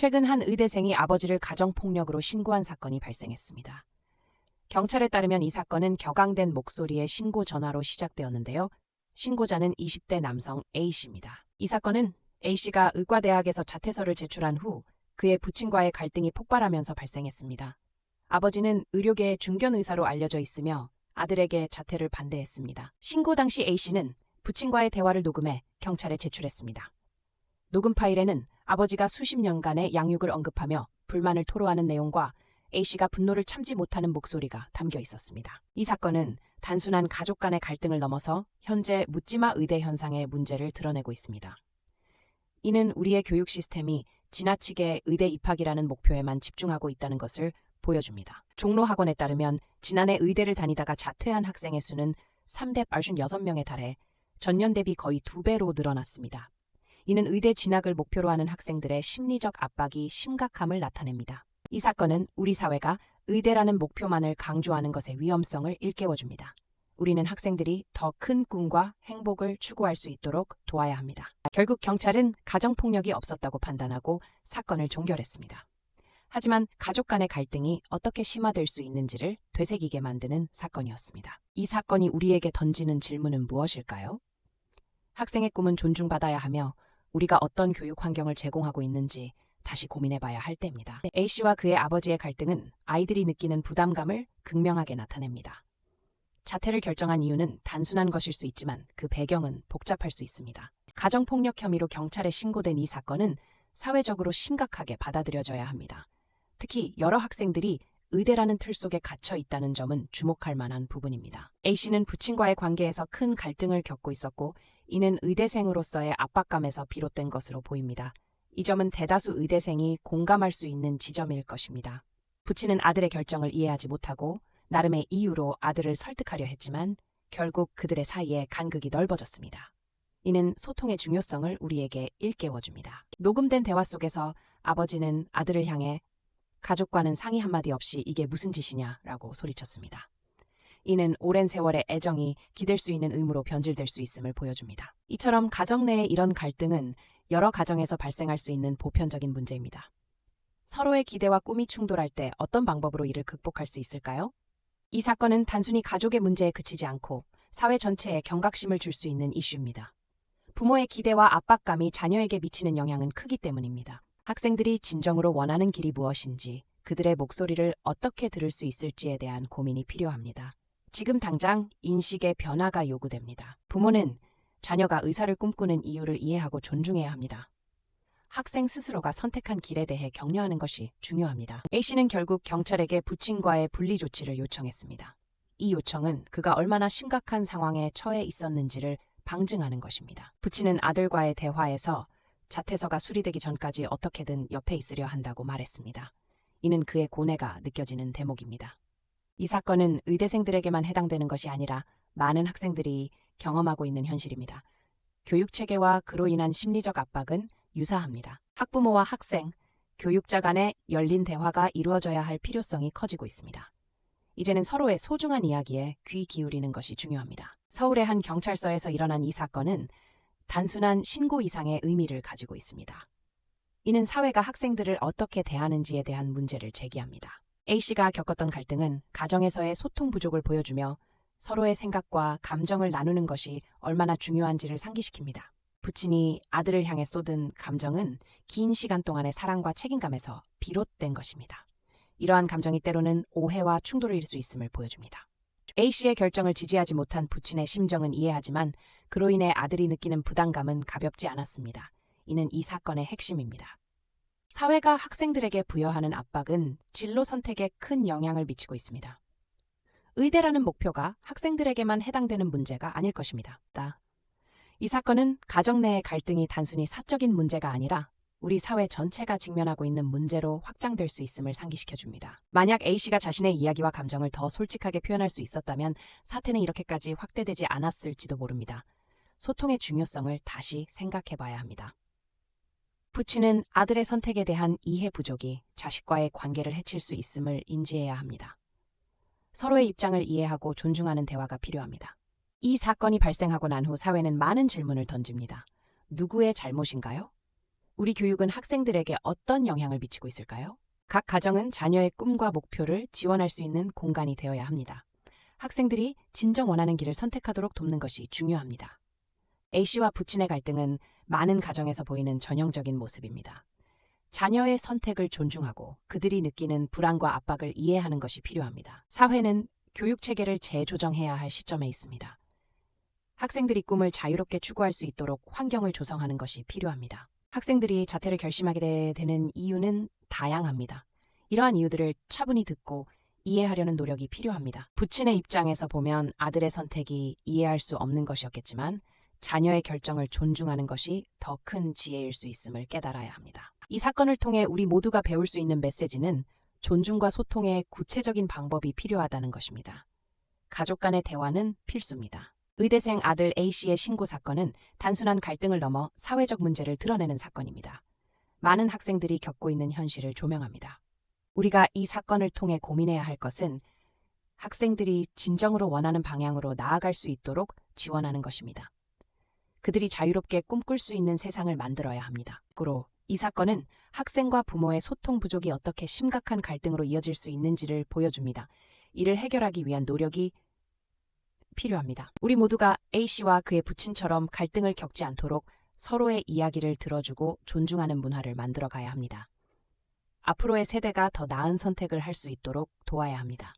최근 한 의대생이 아버지를 가정폭력으로 신고한 사건이 발생했습니다. 경찰에 따르면 이 사건은 격앙된 목소리의 신고 전화로 시작되었는데요. 신고자는 20대 남성 A씨입니다. 이 사건은 A씨가 의과대학에서 자퇴서를 제출한 후 그의 부친과의 갈등이 폭발하면서 발생했습니다. 아버지는 의료계의 중견 의사로 알려져 있으며 아들에게 자퇴를 반대했습니다. 신고 당시 A씨는 부친과의 대화를 녹음해 경찰에 제출했습니다. 녹음 파일에는 아버지가 수십 년간의 양육을 언급하며 불만을 토로하는 내용과 A씨가 분노를 참지 못하는 목소리가 담겨 있었습니다. 이 사건은 단순한 가족 간의 갈등을 넘어서 현재 묻지마 의대 현상의 문제를 드러내고 있습니다. 이는 우리의 교육 시스템이 지나치게 의대 입학이라는 목표에만 집중하고 있다는 것을 보여줍니다. 종로 학원에 따르면 지난해 의대를 다니다가 자퇴한 학생의 수는 356명에 달해 전년 대비 거의 두 배로 늘어났습니다. 이는 의대 진학을 목표로 하는 학생들의 심리적 압박이 심각함을 나타냅니다. 이 사건은 우리 사회가 의대라는 목표만을 강조하는 것의 위험성을 일깨워줍니다. 우리는 학생들이 더 큰 꿈과 행복을 추구할 수 있도록 도와야 합니다. 결국 경찰은 가정폭력이 없었다고 판단하고 사건을 종결했습니다. 하지만 가족 간의 갈등이 어떻게 심화될 수 있는지를 되새기게 만드는 사건이었습니다. 이 사건이 우리에게 던지는 질문은 무엇일까요? 학생의 꿈은 존중받아야 하며 우리가 어떤 교육 환경을 제공하고 있는지 다시 고민해봐야 할 때입니다. A씨와 그의 아버지의 갈등은 아이들이 느끼는 부담감을 극명하게 나타냅니다. 자퇴를 결정한 이유는 단순한 것일 수 있지만 그 배경은 복잡할 수 있습니다. 가정폭력 혐의로 경찰에 신고된 이 사건은 사회적으로 심각하게 받아들여져야 합니다. 특히 여러 학생들이 의대라는 틀 속에 갇혀 있다는 점은 주목할 만한 부분입니다. A씨는 부친과의 관계에서 큰 갈등을 겪고 있었고 이는 의대생으로서의 압박감에서 비롯된 것으로 보입니다. 이 점은 대다수 의대생이 공감할 수 있는 지점일 것입니다. 부친은 아들의 결정을 이해하지 못하고 나름의 이유로 아들을 설득하려 했지만 결국 그들의 사이에 간극이 넓어졌습니다. 이는 소통의 중요성을 우리에게 일깨워줍니다. 녹음된 대화 속에서 아버지는 아들을 향해 가족과는 상의 한마디 없이 이게 무슨 짓이냐라고 소리쳤습니다. 이는 오랜 세월의 애정이 기댈 수 있는 의무로 변질될 수 있음을 보여줍니다. 이처럼 가정 내의 이런 갈등은 여러 가정에서 발생할 수 있는 보편적인 문제입니다. 서로의 기대와 꿈이 충돌할 때 어떤 방법으로 이를 극복할 수 있을까요? 이 사건은 단순히 가족의 문제에 그치지 않고 사회 전체에 경각심을 줄 수 있는 이슈입니다. 부모의 기대와 압박감이 자녀에게 미치는 영향은 크기 때문입니다. 학생들이 진정으로 원하는 길이 무엇인지, 그들의 목소리를 어떻게 들을 수 있을지에 대한 고민이 필요합니다. 지금 당장 인식의 변화가 요구됩니다. 부모는 자녀가 의사를 꿈꾸는 이유를 이해하고 존중해야 합니다. 학생 스스로가 선택한 길에 대해 격려하는 것이 중요합니다. A씨는 결국 경찰에게 부친과의 분리 조치를 요청했습니다. 이 요청은 그가 얼마나 심각한 상황에 처해 있었는지를 방증하는 것입니다. 부친은 아들과의 대화에서 자퇴서가 수리되기 전까지 어떻게든 옆에 있으려 한다고 말했습니다. 이는 그의 고뇌가 느껴지는 대목입니다. 이 사건은 의대생들에게만 해당되는 것이 아니라 많은 학생들이 경험하고 있는 현실입니다. 교육 체계와 그로 인한 심리적 압박은 유사합니다. 학부모와 학생, 교육자 간의 열린 대화가 이루어져야 할 필요성이 커지고 있습니다. 이제는 서로의 소중한 이야기에 귀 기울이는 것이 중요합니다. 서울의 한 경찰서에서 일어난 이 사건은 단순한 신고 이상의 의미를 가지고 있습니다. 이는 사회가 학생들을 어떻게 대하는지에 대한 문제를 제기합니다. A씨가 겪었던 갈등은 가정에서의 소통 부족을 보여주며 서로의 생각과 감정을 나누는 것이 얼마나 중요한지를 상기시킵니다. 부친이 아들을 향해 쏟은 감정은 긴 시간 동안의 사랑과 책임감에서 비롯된 것입니다. 이러한 감정이 때로는 오해와 충돌을 일수 있음을 보여줍니다. A씨의 결정을 지지하지 못한 부친의 심정은 이해하지만 그로 인해 아들이 느끼는 부담감은 가볍지 않았습니다. 이는 이 사건의 핵심입니다. 사회가 학생들에게 부여하는 압박은 진로 선택에 큰 영향을 미치고 있습니다. 의대라는 목표가 학생들에게만 해당되는 문제가 아닐 것입니다. 이 사건은 가정 내의 갈등이 단순히 사적인 문제가 아니라 우리 사회 전체가 직면하고 있는 문제로 확장될 수 있음을 상기시켜 줍니다. 만약 A씨가 자신의 이야기와 감정을 더 솔직하게 표현할 수 있었다면 사태는 이렇게까지 확대되지 않았을지도 모릅니다. 소통의 중요성을 다시 생각해 봐야 합니다. 부친은 아들의 선택에 대한 이해 부족이 자식과의 관계를 해칠 수 있음을 인지해야 합니다. 서로의 입장을 이해하고 존중하는 대화가 필요합니다. 이 사건이 발생하고 난 후 사회는 많은 질문을 던집니다. 누구의 잘못인가요? 우리 교육은 학생들에게 어떤 영향을 미치고 있을까요? 각 가정은 자녀의 꿈과 목표를 지원할 수 있는 공간이 되어야 합니다. 학생들이 진정 원하는 길을 선택하도록 돕는 것이 중요합니다. A씨와 부친의 갈등은 많은 가정에서 보이는 전형적인 모습입니다. 자녀의 선택을 존중하고 그들이 느끼는 불안과 압박을 이해하는 것이 필요합니다. 사회는 교육 체계를 재조정해야 할 시점에 있습니다. 학생들이 꿈을 자유롭게 추구할 수 있도록 환경을 조성하는 것이 필요합니다. 학생들이 자퇴를 결심하게 되는 이유는 다양합니다. 이러한 이유들을 차분히 듣고 이해하려는 노력이 필요합니다. 부친의 입장에서 보면 아들의 선택이 이해할 수 없는 것이었겠지만 자녀의 결정을 존중하는 것이 더 큰 지혜일 수 있음을 깨달아야 합니다. 이 사건을 통해 우리 모두가 배울 수 있는 메시지는 존중과 소통의 구체적인 방법이 필요하다는 것입니다. 가족 간의 대화는 필수입니다. 의대생 아들 A씨의 신고 사건은 단순한 갈등을 넘어 사회적 문제를 드러내는 사건입니다. 많은 학생들이 겪고 있는 현실을 조명합니다. 우리가 이 사건을 통해 고민해야 할 것은 학생들이 진정으로 원하는 방향으로 나아갈 수 있도록 지원하는 것입니다. 그들이 자유롭게 꿈꿀 수 있는 세상을 만들어야 합니다. 고로 이 사건은 학생과 부모의 소통 부족이 어떻게 심각한 갈등으로 이어질 수 있는지를 보여줍니다. 이를 해결하기 위한 노력이 필요합니다. 우리 모두가 A씨와 그의 부친처럼 갈등을 겪지 않도록 서로의 이야기를 들어주고 존중하는 문화를 만들어 가야 합니다. 앞으로의 세대가 더 나은 선택을 할 수 있도록 도와야 합니다.